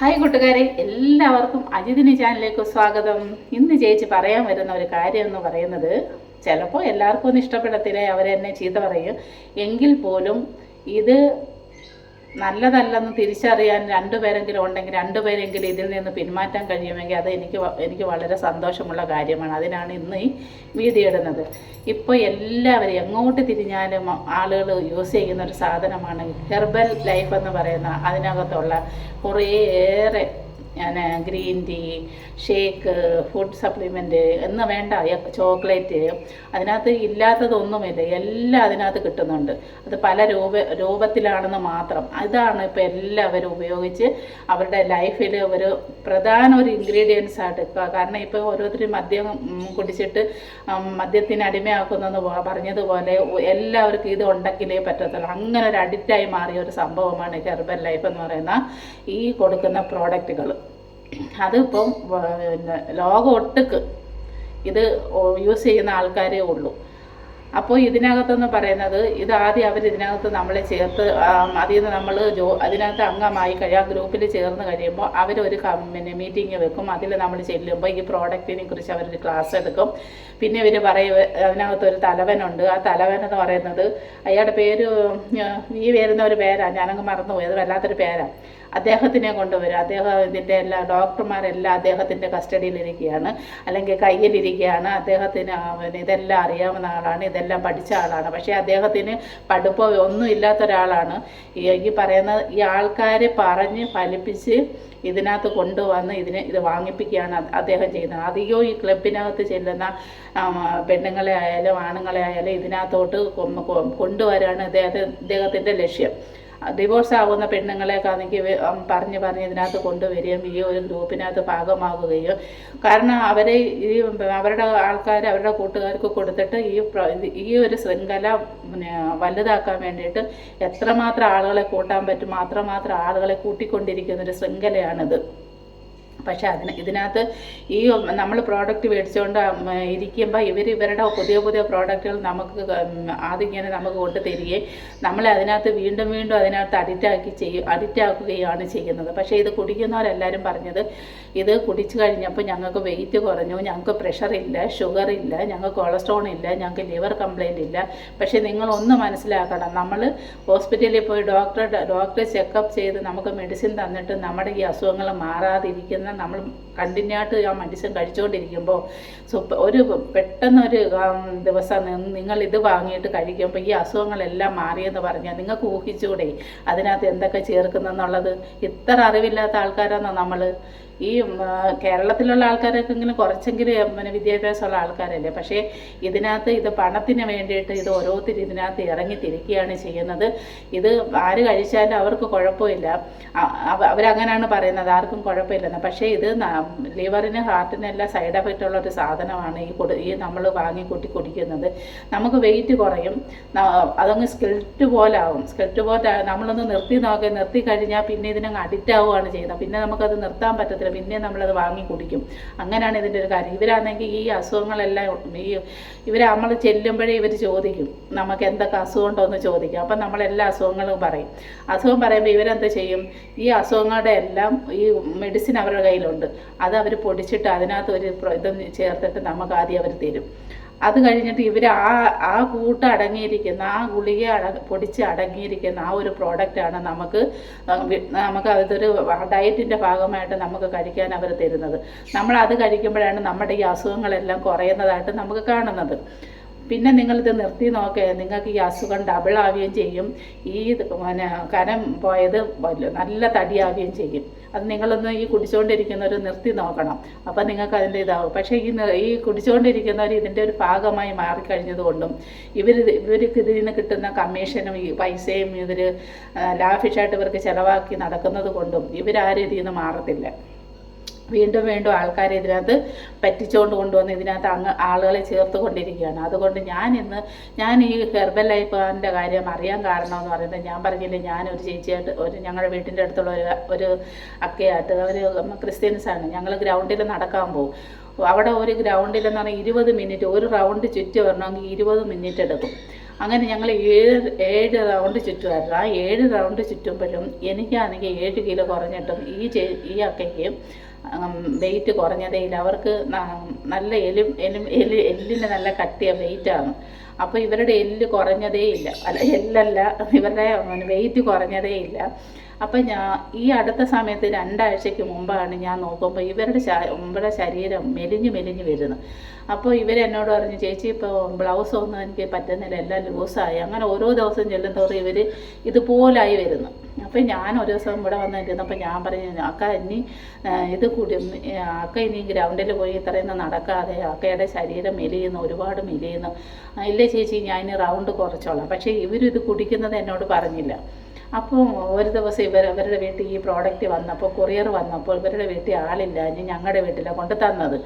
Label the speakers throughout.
Speaker 1: Hi കൂട്ടുകാരെ എല്ലാവർക്കും അജിതിനി ചാനലിലേക്ക് സ്വാഗതം. ഇന്ന് ചേച്ചി പറയാൻ വരുന്ന ഒരു കാര്യം എന്ന് പറയുന്നത് ചിലപ്പോൾ എല്ലാവർക്കും ഒന്നും ഇഷ്ടപ്പെടത്തില്ല അവരെന്നെ ചീത്ത പറയും. എങ്കിൽ പോലും ഇത് നല്ലതല്ലെന്ന് തിരിച്ചറിയാൻ രണ്ടുപേരെങ്കിലും ഉണ്ടെങ്കിൽ രണ്ടുപേരെങ്കിലും ഇതിൽ നിന്ന് പിന്മാറ്റാൻ കഴിയുമെങ്കിൽ അത് എനിക്ക് എനിക്ക് വളരെ സന്തോഷമുള്ള കാര്യമാണ്. അതിനാണ് ഇന്ന് ഈ വീഡിയോ ഇടുന്നത്. ഇപ്പോൾ എല്ലാവരും എങ്ങോട്ട് തിരിഞ്ഞാലും ആളുകൾ യൂസ് ചെയ്യുന്ന ഒരു സാധനമാണ് ഹെർബൽ ലൈഫ് എന്ന് പറയുന്ന അതിനകത്തുള്ള കുറേയേറെ ഞാൻ green tea shake food supplement എന്ന് വേണ്ട ചോക്ലേറ്റ് അതിനകത്ത് ഇല്ലാത്തതൊന്നുമില്ല. എല്ലാം അതിനകത്ത് കിട്ടുന്നുണ്ട്. അത് പല രൂപ രൂപത്തിലാണെന്ന് മാത്രം. അതാണ് ഇപ്പോൾ എല്ലാവരും ഉപയോഗിച്ച് അവരുടെ ലൈഫിൽ ഒരു പ്രധാന ഒരു ഇൻഗ്രീഡിയൻസ് ആയിട്ട് കാരണം ഇപ്പോൾ ഓരോരുത്തരും മദ്യം കുടിച്ചിട്ട് മദ്യത്തിന് അടിമയാക്കുന്നെന്ന് പറഞ്ഞതുപോലെ എല്ലാവർക്കും ഇത് ഉണ്ടെങ്കിലേ പറ്റത്തുള്ളൂ. അങ്ങനെ ഒരു അഡിക്റ്റായി മാറിയ ഒരു സംഭവമാണ് ഹെർബൽ ലൈഫ് എന്ന് പറയുന്ന ഈ കൊടുക്കുന്ന പ്രോഡക്റ്റുകൾ അതിപ്പം പിന്നെ ലോകം ഒട്ടുക്ക് ഇത് യൂസ് ചെയ്യുന്ന ആൾക്കാരേ ഉള്ളൂ. അപ്പോൾ ഇതിനകത്തെന്ന് പറയുന്നത് ഇത് ആദ്യം അവർ ഇതിനകത്ത് നമ്മളെ ചേർത്ത് അതിൽ നിന്ന് നമ്മൾ ജോ അതിനകത്ത് അംഗമായി കഴിയും ആ ഗ്രൂപ്പിൽ ചേർന്ന് കഴിയുമ്പോൾ അവരൊരു പിന്നെ മീറ്റിംഗ് വെക്കും. അതിൽ നമ്മൾ ചെല്ലുമ്പോൾ ഈ പ്രോഡക്റ്റിനെ കുറിച്ച് അവരൊരു ക്ലാസ് എടുക്കും. പിന്നെ ഇവർ പറയും അതിനകത്ത് ഒരു തലവനുണ്ട്. ആ തലവൻ എന്ന് പറയുന്നത് അയാളുടെ പേര് ഈ വരുന്ന ഒരു പേരാണ് ഞാനങ്ങ് മറന്നുപോയത് വല്ലാത്തൊരു പേരാണ് അദ്ദേഹത്തിനെ കൊണ്ടുവരും. അദ്ദേഹം ഇതിന്റെ എല്ലാ ഡോക്ടർമാരെല്ലാം അദ്ദേഹത്തിന്റെ കസ്റ്റഡിയിലിരിക്കുകയാണ്. അല്ലെങ്കിൽ കയ്യിലിരിക്കുകയാണ്. അദ്ദേഹത്തിന് ഇതെല്ലാം അറിയാവുന്ന ആളാണ്. ഇതെല്ലാം പഠിച്ച ആളാണ്. പക്ഷേ അദ്ദേഹത്തിന് പഠിപ്പോ ഒന്നും ഇല്ലാത്ത ഒരാളാണ്. ഈ പറയുന്ന ഈ ആൾക്കാർ പറഞ്ഞ് ഫലിപ്പിച്ച് ഇതിനകത്ത് കൊണ്ടുവന്ന് ഇതിനെ ഇത് വാങ്ങിപ്പിക്കുകയാണ് അദ്ദേഹം ചെയ്യുന്നത്. അധികവും ഈ ക്ലബിനകത്ത് ചെല്ലുന്ന പെണ്ണുങ്ങളെ ആയാലും ആണുങ്ങളെ ആയാലും ഇതിനകത്തോട്ട് കൊണ്ടുവരാണ് അദ്ദേഹത്തെ അദ്ദേഹത്തിന്റെ ലക്ഷ്യം. ഡിവോഴ്സ് ആവുന്ന പെണ്ണുങ്ങളെക്കാണെങ്കിൽ പറഞ്ഞ് പറഞ്ഞ് ഇതിനകത്ത് കൊണ്ടുവരികയും ഈ ഒരു ഗ്രൂപ്പിനകത്ത് ഭാഗമാകുകയും. കാരണം അവരെ ഈ അവരുടെ ആൾക്കാർ അവരുടെ കൂട്ടുകാർക്ക് കൊടുത്തിട്ട് ഈ ഈ ഒരു ശൃംഖല വലുതാക്കാൻ വേണ്ടിയിട്ട് എത്രമാത്രം ആളുകളെ കൂട്ടാൻ പറ്റും അത്രമാത്രം ആളുകളെ കൂട്ടിക്കൊണ്ടിരിക്കുന്ന ഒരു ശൃംഖലയാണിത്. പക്ഷേ അതിന് ഇതിനകത്ത് ഈ നമ്മൾ പ്രോഡക്റ്റ് മേടിച്ചുകൊണ്ട് ഇരിക്കുമ്പോൾ ഇവർ ഇവരുടെ പുതിയ പുതിയ പ്രോഡക്റ്റുകൾ നമുക്ക് ഇങ്ങനെ നമുക്ക് കൊണ്ട് തരികയും നമ്മളെ അതിനകത്ത് വീണ്ടും വീണ്ടും അതിനകത്ത് അഡിറ്റാക്കി ചെയ്യും അഡിറ്റാക്കുകയാണ് ചെയ്യുന്നത്. പക്ഷേ ഇത് കുടിക്കുന്നവരെല്ലാവരും പറഞ്ഞത് ഇത് കുടിച്ചു കഴിഞ്ഞപ്പോൾ ഞങ്ങൾക്ക് വെയിറ്റ് കുറഞ്ഞു ഞങ്ങൾക്ക് പ്രഷർ ഇല്ല ഷുഗർ ഇല്ല ഞങ്ങൾക്ക് കൊളസ്ട്രോൾ ഇല്ല ഞങ്ങൾക്ക് ലിവർ കംപ്ലൈന്റ് ഇല്ല. പക്ഷേ നിങ്ങൾ ഒന്ന് മനസ്സിലാക്കണം നമ്മൾ ഹോസ്പിറ്റലിൽ പോയി ഡോക്ടർ ഡോക്ടറെ ചെക്കപ്പ് ചെയ്ത് നമുക്ക് മെഡിസിൻ തന്നിട്ട് നമ്മുടെ ഈ അസുഖങ്ങൾ മാറാതിരിക്കുന്ന നമ്മൾ കണ്ടിന്യൂ ആയിട്ട് ആ മെഡിസിൻ കഴിച്ചുകൊണ്ടിരിക്കുമ്പോൾ സൂപ്പർ ഒരു പെട്ടെന്നൊരു ദിവസം നിങ്ങൾ ഇത് വാങ്ങിയിട്ട് കഴിക്കുമ്പോൾ ഈ അസുഖങ്ങളെല്ലാം മാറിയെന്ന് പറഞ്ഞാൽ നിങ്ങൾക്ക് ഊഹിച്ചുകൂടെ അതിനകത്ത് എന്തൊക്കെ ചേർക്കുന്നെന്നുള്ളത്? ഇത്ര അറിവില്ലാത്ത ആൾക്കാരാണോ നമ്മൾ ഈ കേരളത്തിലുള്ള ആൾക്കാരൊക്കെ ഇങ്ങനെ കുറച്ചെങ്കിലും പിന്നെ വിദ്യാഭ്യാസമുള്ള ആൾക്കാരല്ലേ? പക്ഷേ ഇതിനകത്ത് ഇത് പണത്തിന് വേണ്ടിയിട്ട് ഇത് ഓരോരുത്തർ ഇതിനകത്ത് ഇറങ്ങി തിരിക്കുകയാണ് ചെയ്യുന്നത്. ഇത് ആര് കഴിച്ചാലും അവർക്ക് കുഴപ്പമില്ല. അവരങ്ങനെയാണ് പറയുന്നത്. ആർക്കും കുഴപ്പമില്ലെന്ന്. പക്ഷേ ഇത് ലിവറിന് ഹാർട്ടിന് എല്ലാം സൈഡ് എഫക്റ്റ് ഉള്ള ഒരു സാധനമാണ് ഈ കൊടു ഈ നമ്മൾ വാങ്ങി കൂട്ടി കുടിക്കുന്നത്. നമുക്ക് വെയിറ്റ് കുറയും. അതങ്ങ് സ്കെൽറ്റ് പോലാവും. സ്കിൽറ്റ് പോലെ നമ്മളൊന്ന് നിർത്തി നോക്കി നിർത്തി കഴിഞ്ഞാൽ പിന്നെ ഇതിനങ്ങ് അഡിക്റ്റ് ആവുകയാണ് ചെയ്യുന്നത്. പിന്നെ നമുക്കത് നിർത്താൻ പറ്റത്തില്ല. പിന്നെ നമ്മളത് വാങ്ങി കുടിക്കും. അങ്ങനെയാണ് ഇതിന്റെ ഒരു കാര്യം. ഇവരാണെങ്കിൽ ഈ അസുഖങ്ങളെല്ലാം ഈ ഇവർ നമ്മൾ ചെല്ലുമ്പോഴേ ഇവർ ചോദിക്കും. നമുക്ക് എന്തൊക്കെ അസുഖം ഉണ്ടോ എന്ന് ചോദിക്കും. അപ്പം നമ്മൾ എല്ലാ അസുഖങ്ങളും പറയും. അസുഖം പറയുമ്പോൾ ഇവരെന്ത് ചെയ്യും? ഈ അസുഖങ്ങളുടെ എല്ലാം ഈ മെഡിസിൻ അവരുടെ കയ്യിലുണ്ട്. അത് അവർ പൊടിച്ചിട്ട് അതിനകത്ത് ഒരു ഇതും ചേർത്തിട്ട് നമുക്ക് ആദ്യം അവർ തരും. അത് കഴിഞ്ഞിട്ട് ഇവർ ആ ആ കൂട്ട് അടങ്ങിയിരിക്കുന്ന ആ ഗുളിക അട പൊടിച്ച് അടങ്ങിയിരിക്കുന്ന ആ ഒരു പ്രോഡക്റ്റാണ് നമുക്ക് നമുക്ക് അതൊരു ഡയറ്റിന്റെ ഭാഗമായിട്ട് നമുക്ക് കഴിക്കാൻ അവർ തരുന്നത്. നമ്മൾ അത് കഴിക്കുമ്പോഴാണ് നമ്മുടെ ഈ അസുഖങ്ങളെല്ലാം കുറയുന്നതായിട്ട് നമുക്ക് കാണുന്നത്. പിന്നെ നിങ്ങളിത് നിർത്തി നോക്കുക നിങ്ങൾക്ക് ഈ അസുഖം ഡബിൾ ആവുകയും ചെയ്യും. ഈ പിന്നെ കനം പോയത് നല്ല തടിയാവുകയും ചെയ്യും. അത് നിങ്ങളൊന്ന് ഈ കുടിച്ചുകൊണ്ടിരിക്കുന്നവർ നിർത്തി നോക്കണം. അപ്പം നിങ്ങൾക്ക് അതിന്റെ ഇതാവും. പക്ഷേ ഈ ഈ കുടിച്ചുകൊണ്ടിരിക്കുന്നവർ ഇതിന്റെ ഒരു ഭാഗമായി മാറിക്കഴിഞ്ഞതുകൊണ്ടും ഇവർ ഇവർക്ക് ഇതിൽ നിന്ന് കിട്ടുന്ന കമ്മീഷനും ഈ പൈസയും ഇവർ ലാഫിഷായിട്ട് ഇവർക്ക് ചിലവാക്കി നടക്കുന്നത് കൊണ്ടും ഇവരാരും ഇതിൽ നിന്ന് മാറത്തില്ല. വീണ്ടും വീണ്ടും ആൾക്കാരെ ഇതിനകത്ത് പറ്റിച്ചുകൊണ്ട് കൊണ്ടുവന്ന് ഇതിനകത്ത് അങ്ങ് ആളുകളെ ചേർത്ത് കൊണ്ടിരിക്കുകയാണ്. അതുകൊണ്ട് ഞാൻ ഇന്ന് ഞാൻ ഈ ഹെർബൽ ലൈഫിന്റെ കാര്യം അറിയാൻ കാരണം എന്ന് പറയുന്നത് ഞാൻ പറഞ്ഞില്ലേ ഞാൻ ഒരു ചേച്ചിയായിട്ട് ഒരു ഞങ്ങളുടെ വീട്ടിന്റെ അടുത്തുള്ള ഒരു ഒരു അക്കയായിട്ട് അവർ ക്രിസ്ത്യൻസാണ്. ഞങ്ങൾ ഗ്രൗണ്ടിൽ നടക്കാൻ പോകും. അവിടെ ഒരു ഗ്രൗണ്ടിൽ എന്ന് പറഞ്ഞാൽ ഇരുപത് മിനിറ്റ് ഒരു റൗണ്ട് ചുറ്റി വരണമെങ്കിൽ ഇരുപത് മിനിറ്റ് എടുക്കും. അങ്ങനെ ഞങ്ങൾ ഏഴ് ഏഴ് റൗണ്ട് ചുറ്റുമായിരുന്നു. ആ ഏഴ് റൗണ്ട് ചുറ്റുമ്പോഴും എനിക്കാണെങ്കിൽ ഏഴ് കിലോ കുറഞ്ഞിട്ടും ഈ ഈ അക്കയ്ക്ക് വെയിറ്റ് കുറഞ്ഞതേ ഇല്ല. അവർക്ക് നല്ല എലും എലും എലി എല്ലിന് നല്ല കട്ടിയ വെയിറ്റാണ് അപ്പോൾ ഇവരുടെ എല്ല് കുറഞ്ഞതേ ഇല്ല. അല്ല എല്ലല്ല ഇവരുടെ വെയിറ്റ് കുറഞ്ഞതേ ഇല്ല. അപ്പം ഞാൻ ഈ അടുത്ത സമയത്ത് രണ്ടാഴ്ചയ്ക്ക് മുമ്പാണ് ഞാൻ നോക്കുമ്പോൾ ഇവരുടെ ഇവരുടെ ശരീരം മെലിഞ്ഞ് മെലിഞ്ഞ് വരുന്നത് അപ്പോൾ ഇവരെന്നോട് പറഞ്ഞു ചേച്ചി ഇപ്പോൾ ബ്ലൗസ് ഒന്നും എനിക്ക് പറ്റുന്നില്ല. എല്ലാം ലൂസായി അങ്ങനെ ഓരോ ദിവസം ചെല്ലുന്നവർ ഇവർ ഇതുപോലായി വരുന്നു. അപ്പം ഞാൻ ഒരു ദിവസം ഇവിടെ വന്നിരുന്നപ്പോൾ ഞാൻ പറഞ്ഞു അക്ക ഇനി ഇത് കൂടി അക്ക ഇനി ഗ്രൗണ്ടിൽ പോയി ഇത്രയൊന്നും നടക്കാതെ അക്കയുടെ ശരീരം മെലിയുന്നു ഒരുപാട് മെലിയുന്നു. ഇല്ല ചേച്ചി ഞാൻ ഇനി റൗണ്ട് കുറച്ചോളാം. പക്ഷേ ഇവരിത് കുടിക്കുന്നത് എന്നോട് പറഞ്ഞില്ല. അപ്പോൾ ഒരു ദിവസം ഇവർ അവരുടെ വീട്ടിൽ ഈ പ്രോഡക്റ്റ് വന്നപ്പോൾ കൊറിയർ വന്നപ്പോൾ ഇവരുടെ വീട്ടിൽ ആളില്ല. ഇനി ഞങ്ങളുടെ വീട്ടിലാണ് കൊണ്ട് തന്നത്.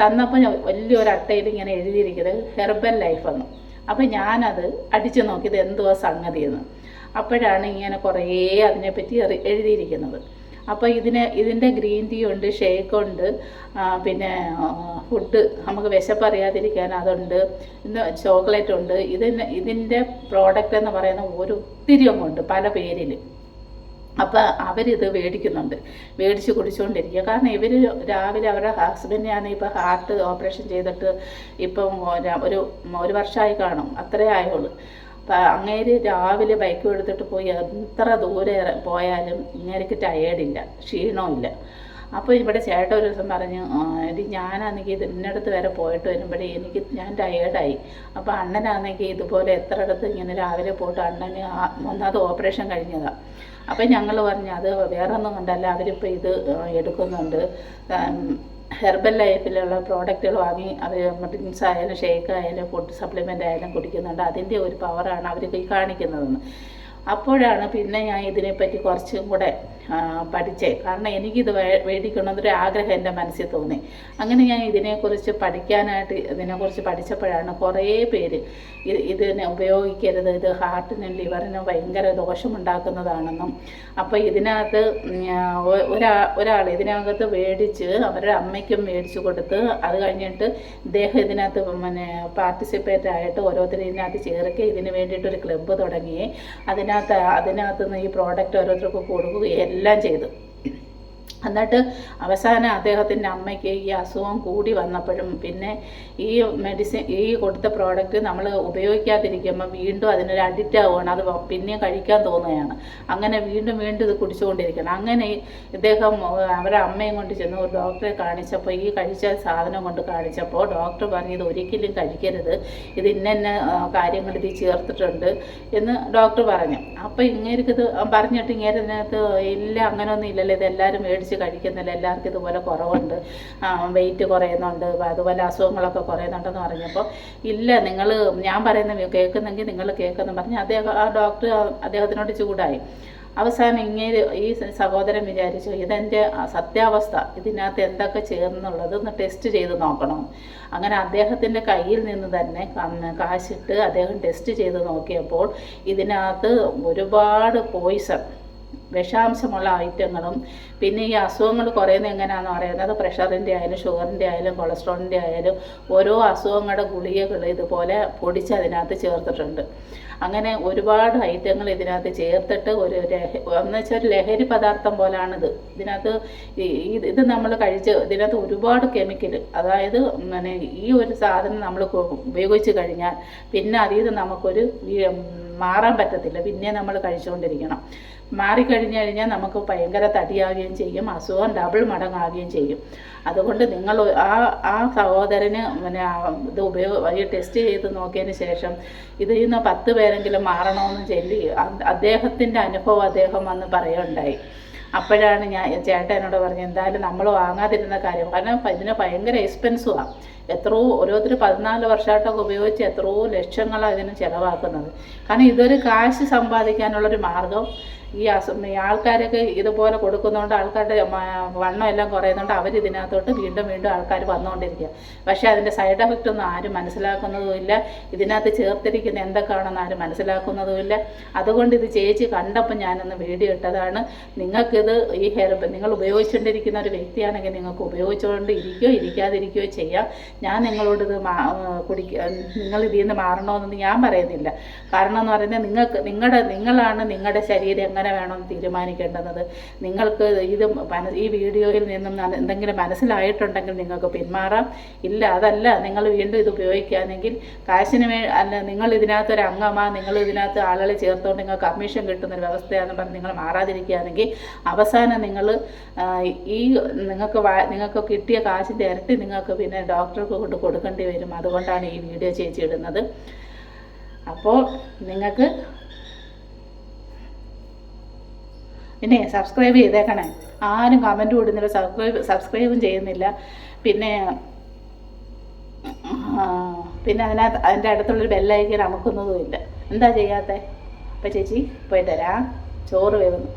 Speaker 1: തന്നപ്പോൾ വലിയൊരു അട്ടയിൽ ഇങ്ങനെ എഴുതിയിരിക്കുന്നത് ഹെർബൽ ലൈഫ് എന്ന്. അപ്പോൾ ഞാനത് അടിച്ചു നോക്കിയത് എന്തുവാ സംഗതി എന്ന് അപ്പോഴാണ് ഇങ്ങനെ കുറേ അതിനെപ്പറ്റി എഴുതിയിരിക്കുന്നത്. അപ്പോൾ ഇതിന് ഇതിന്റെ ഗ്രീൻ ടീ ഉണ്ട് ഷേക്ക് ഉണ്ട് പിന്നെ ഫുഡ് നമുക്ക് വിശപ്പറിയാതിരിക്കാൻ അതുണ്ട് ഇന്ന് ചോക്ലേറ്റ് ഉണ്ട്. ഇതിന് ഇതിന്റെ പ്രോഡക്റ്റ് എന്ന് പറയുന്ന ഒരു ഒത്തിരി അങ്ങുണ്ട് പല പേരിൽ അപ്പോൾ അവരിത് മേടിക്കുന്നുണ്ട്. മേടിച്ച് കുടിച്ചുകൊണ്ടിരിക്കുക കാരണം ഇവർ രാവിലെ അവരുടെ ഹസ്ബൻഡിനാണ് ഇപ്പോൾ ഹാർട്ട് ഓപ്പറേഷൻ ചെയ്തിട്ട് ഇപ്പം ഒരു- ഒരു വർഷമായി കാണും. അത്രേ ആയുള്ളൂ. അങ്ങേര് രാവിലെ ബൈക്ക് എടുത്തിട്ട് പോയി എത്ര ദൂരെ പോയാലും ഇങ്ങേർക്ക് ടയേർഡില്ല ക്ഷീണമില്ല അപ്പോൾ ഇവിടെ ചേട്ടൻ ഒരു ദിവസം പറഞ്ഞു "ആ, എടി ഞാനാണെങ്കിൽ ഇതിനടുത്ത് വരെ പോയിട്ട് വരുമ്പോഴേ എനിക്ക് ഞാൻ ടയേർഡായി അപ്പോൾ അണ്ണനാണെങ്കിൽ ഇതുപോലെ എത്ര ഇടത്ത് ഇങ്ങനെ രാവിലെ പോയിട്ട് അണ്ണന് ഒന്നാമത് ഓപ്പറേഷൻ കഴിഞ്ഞതാണ് അപ്പോൾ ഞങ്ങൾ പറഞ്ഞു അത് വേറെ ഒന്നും കൊണ്ടല്ല അവരിപ്പോൾ ഇത് എടുക്കുന്നുണ്ട്. ഹെർബൽ ലൈഫിലുള്ള പ്രോഡക്റ്റുകൾ വാങ്ങി അവർ ഡ്രിങ്ക്സ് ആയാലും ഷേക്ക് ആയാലും ഫുഡ് സപ്ലിമെന്റ് ആയാലും കുടിക്കുന്നുണ്ട്. അതിന്റെ ഒരു പവറാണ് അവർ കാണിക്കുന്നതെന്ന്. അപ്പോഴാണ് പിന്നെ ഞാൻ ഇതിനെപ്പറ്റി കുറച്ചും കൂടെ പഠിച്ചേ. കാരണം എനിക്കിത് മേടിക്കണമെന്നൊരു ആഗ്രഹം എന്റെ മനസ്സിൽ തോന്നി. അങ്ങനെ ഞാൻ ഇതിനെക്കുറിച്ച് പഠിക്കാനായിട്ട് ഇതിനെക്കുറിച്ച് പഠിച്ചപ്പോഴാണ് കുറേ പേര് ഇത് ഇതിനെ ഉപയോഗിക്കരുത് ഇത് ഹാർട്ടിനും ലിവറിനും ഭയങ്കര ദോഷമുണ്ടാക്കുന്നതാണെന്നും. അപ്പോൾ ഇതിനകത്ത് ഒരാ ഒരാൾ ഇതിനകത്ത് മേടിച്ച് അവരുടെ അമ്മയ്ക്കും മേടിച്ചു കൊടുത്ത് അത് കഴിഞ്ഞിട്ട് ഇദ്ദേഹം ഇതിനകത്ത് പിന്നെ പാർട്ടിസിപ്പേറ്റ് ആയിട്ട് ഓരോരുത്തരും ഇതിനകത്ത് ചേർക്കുക ഇതിന് വേണ്ടിയിട്ടൊരു ക്ലബ്ബ് തുടങ്ങി. അതിനകത്ത് അതിനകത്ത് നിന്ന് ഈ പ്രോഡക്റ്റ് ഓരോരുത്തർക്ക് കൊടുക്കുകയും എല്ലാം ചെയ്തു. എന്നിട്ട് അവസാനം അദ്ദേഹത്തിന്റെ അമ്മയ്ക്ക് ഈ അസുഖം കൂടി വന്നപ്പോഴും പിന്നെ ഈ മെഡിസിൻ ഈ കൊടുത്ത പ്രോഡക്റ്റ് നമ്മൾ ഉപയോഗിക്കാതിരിക്കുമ്പോൾ വീണ്ടും അതിനൊരു അഡിക്റ്റ് ആവുകയാണ്. അത് പിന്നെയും കഴിക്കാൻ തോന്നുകയാണ്. അങ്ങനെ വീണ്ടും വീണ്ടും ഇത് കുടിച്ചുകൊണ്ടിരിക്കണം അങ്ങനെ ഇദ്ദേഹം അവരുടെ അമ്മയും കൊണ്ട് ചെന്ന് ഒരു ഡോക്ടറെ കാണിച്ചപ്പോൾ ഈ കഴിച്ച സാധനം കൊണ്ട് കാണിച്ചപ്പോൾ ഡോക്ടർ പറഞ്ഞു ഇത് ഒരിക്കലും കഴിക്കരുത്. ഇത് ഇന്ന കാര്യങ്ങൾ ഇത് ചേർത്തിട്ടുണ്ട് എന്ന് ഡോക്ടർ പറഞ്ഞു. അപ്പോൾ ഇങ്ങേർക്ക് ഇത് പറഞ്ഞിട്ട് ഇങ്ങനെ ഇതിനകത്ത് ഇല്ല അങ്ങനെയൊന്നും ഇല്ലല്ലോ. ഇത് എല്ലാവരും മേടിച്ച് കഴിക്കുന്നില്ല. എല്ലാവർക്കും ഇതുപോലെ കുറവുണ്ട്. വെയിറ്റ് കുറയുന്നുണ്ട്. അതുപോലെ അസുഖങ്ങളൊക്കെ കുറയുന്നുണ്ടെന്ന് പറഞ്ഞപ്പോൾ ഇല്ല നിങ്ങൾ ഞാൻ പറയുന്ന കേൾക്കുന്നെങ്കിൽ നിങ്ങൾ കേൾക്കുന്നു പറഞ്ഞ് അദ്ദേഹം ആ ഡോക്ടർ അദ്ദേഹത്തിനോട് ചൂടായി. അവസാനം ഇങ്ങനെ ഈ സഹോദരൻ വിചാരിച്ചു ഇതെന്റെ സത്യാവസ്ഥ. ഇതിനകത്ത് എന്തൊക്കെ ചേർന്നുള്ളത് ഒന്ന് ടെസ്റ്റ് ചെയ്ത് നോക്കണം. അങ്ങനെ അദ്ദേഹത്തിന്റെ കയ്യിൽ നിന്ന് തന്നെ കാശിട്ട് അദ്ദേഹം ടെസ്റ്റ് ചെയ്ത് നോക്കിയപ്പോൾ ഇതിനകത്ത് ഒരുപാട് പോയിസൺ വിഷാംശമുള്ള ഐറ്റങ്ങളും പിന്നെ ഈ അസുഖങ്ങൾ കുറയുന്നത് എങ്ങനെയാണെന്ന് പറയുന്നത് പ്രഷറിന്റെ ആയാലും ഷുഗറിന്റെ ആയാലും കൊളസ്ട്രോളിന്റെ ആയാലും ഓരോ അസുഖങ്ങളുടെ ഗുളികകൾ ഇതുപോലെ പൊടിച്ച് അതിനകത്ത് ചേർത്തിട്ടുണ്ട്. അങ്ങനെ ഒരുപാട് ഐറ്റങ്ങൾ ഇതിനകത്ത് ചേർത്തിട്ട് ഒരു എന്ന് വെച്ചാൽ ഒരു ലഹരി പദാർത്ഥം പോലാണിത്. ഇതിനകത്ത് ഇത് നമ്മൾ കഴിച്ച് ഇതിനകത്ത് ഒരുപാട് കെമിക്കൽ അതായത് പിന്നെ ഈ ഒരു സാധനം നമ്മൾ ഉപയോഗിച്ച് കഴിഞ്ഞാൽ പിന്നെ അതിൽ നിന്ന് നമുക്കൊരു മാറാൻ പറ്റത്തില്ല. പിന്നെ നമ്മൾ കഴിച്ചുകൊണ്ടിരിക്കണം. മാറിക്കഴിഞ്ഞ് കഴിഞ്ഞാൽ നമുക്ക് ഭയങ്കര തടിയാവുകയും ചെയ്യും അസുഖം ഡബിൾ മടങ്ങാവുകയും ചെയ്യും. അതുകൊണ്ട് നിങ്ങൾ ആ ആ സഹോദരന് പിന്നെ ഇത് ഉപയോഗ ഈ ടെസ്റ്റ് ചെയ്ത് നോക്കിയതിന് ശേഷം ഇതിൽ നിന്ന് പത്ത് പേരെങ്കിലും മാറണമെന്ന് ചൊല്ലി അദ്ദേഹത്തിന്റെ അനുഭവം അദ്ദേഹം വന്ന് പറയുകയുണ്ടായി. അപ്പോഴാണ് ഞാൻ ചേട്ടനോട് പറഞ്ഞത് എന്തായാലും നമ്മൾ വാങ്ങാതിരുന്ന കാര്യം കാരണം ഇതിന് ഭയങ്കര എക്സ്പെൻസുമാണ് എത്രയോ ഓരോരുത്തർ പതിനാല് വർഷമായിട്ടൊക്കെ ഉപയോഗിച്ച് എത്രയോ ലക്ഷങ്ങളാണ് ഇതിന് ചിലവാക്കുന്നത്. കാരണം ഇതൊരു കാശ് സമ്പാദിക്കാനുള്ളൊരു മാർഗം ഈ അസു ആൾക്കാരൊക്കെ ഇതുപോലെ കൊടുക്കുന്നതുകൊണ്ട് ആൾക്കാരുടെ വണ്ണം എല്ലാം കുറയുന്നതുകൊണ്ട് അവർ ഇതിനകത്തോട്ട് വീണ്ടും വീണ്ടും ആൾക്കാർ വന്നുകൊണ്ടിരിക്കുക പക്ഷേ അതിന്റെ സൈഡ് എഫക്റ്റ് ഒന്നും ആരും മനസ്സിലാക്കുന്നതുമില്ല ഇതിനകത്ത് ചേർത്തിരിക്കുന്ന എന്തൊക്കെയാണെന്ന് ആരും മനസ്സിലാക്കുന്നതുമില്ല അതുകൊണ്ട് ഇത് ചേച്ചി കണ്ടപ്പോൾ ഞാനൊന്ന് വീഡിയോ ഇട്ടതാണ്. നിങ്ങൾക്കിത് ഈ ഹെയർ നിങ്ങൾ ഉപയോഗിച്ചുകൊണ്ടിരിക്കുന്ന ഒരു വ്യക്തിയാണെങ്കിൽ നിങ്ങൾക്ക് ഉപയോഗിച്ചുകൊണ്ട് ഇരിക്കുകയോ ഇരിക്കാതിരിക്കുകയോ ചെയ്യാം. ഞാൻ നിങ്ങളോട് ഇത് മാ കുടിക്കുക നിങ്ങൾ ഇതിൽ നിന്ന് മാറണമെന്ന് ഞാൻ പറയുന്നില്ല. കാരണം എന്ന് പറയുന്നത് നിങ്ങൾക്ക് നിങ്ങളുടെ നിങ്ങളാണ് നിങ്ങളുടെ ശരീരം എങ്ങനെ വേണമെന്ന് തീരുമാനിക്കേണ്ടുന്നത് നിങ്ങൾക്ക് ഇത് ഈ വീഡിയോയിൽ നിന്നും എന്തെങ്കിലും മനസ്സിലായിട്ടുണ്ടെങ്കിൽ നിങ്ങൾക്ക് പിന്മാറാം. ഇല്ല അതല്ല നിങ്ങൾ വീണ്ടും ഇത് ഉപയോഗിക്കുകയാണെങ്കിൽ കാശിന് വേ അല്ല നിങ്ങൾ ഇതിനകത്ത് ഒരു അംഗമാ നിങ്ങൾ ഇതിനകത്ത് ആളുകളെ ചേർത്തുകൊണ്ട് നിങ്ങൾ കമ്മീഷൻ കിട്ടുന്ന ഒരു വ്യവസ്ഥയാണെന്ന് പറഞ്ഞ് നിങ്ങൾ മാറാതിരിക്കുകയാണെങ്കിൽ അവസാനം നിങ്ങൾ ഈ നിങ്ങൾക്ക് നിങ്ങൾക്ക് കിട്ടിയ കാശിന്റെ ഇരട്ടി നിങ്ങൾക്ക് പിന്നെ ഡോക്ടർക്ക് കൊണ്ട് കൊടുക്കേണ്ടി വരും. അതുകൊണ്ടാണ് ഈ വീഡിയോ ചേച്ചി ഇടുന്നത്. അപ്പോൾ നിങ്ങൾക്ക് പിന്നെ സബ്സ്ക്രൈബ് ചെയ്തേക്കണേ. ആരും കമന്റ് ഇടുന്നില്ല. സബ്സ്ക്രൈബ് സബ്സ്ക്രൈബും ചെയ്യുന്നില്ല. പിന്നെ പിന്നെ അതിനകത്ത് അതിന്റെ അടുത്തുള്ളൊരു ബെല്ലൈക്കൻ അമുക്കുന്നതും ഇല്ല. എന്താ ചെയ്യാത്തത് അപ്പം ചേച്ചി പോയിട്ട് തരാം. ചോറ് വേവുന്നു.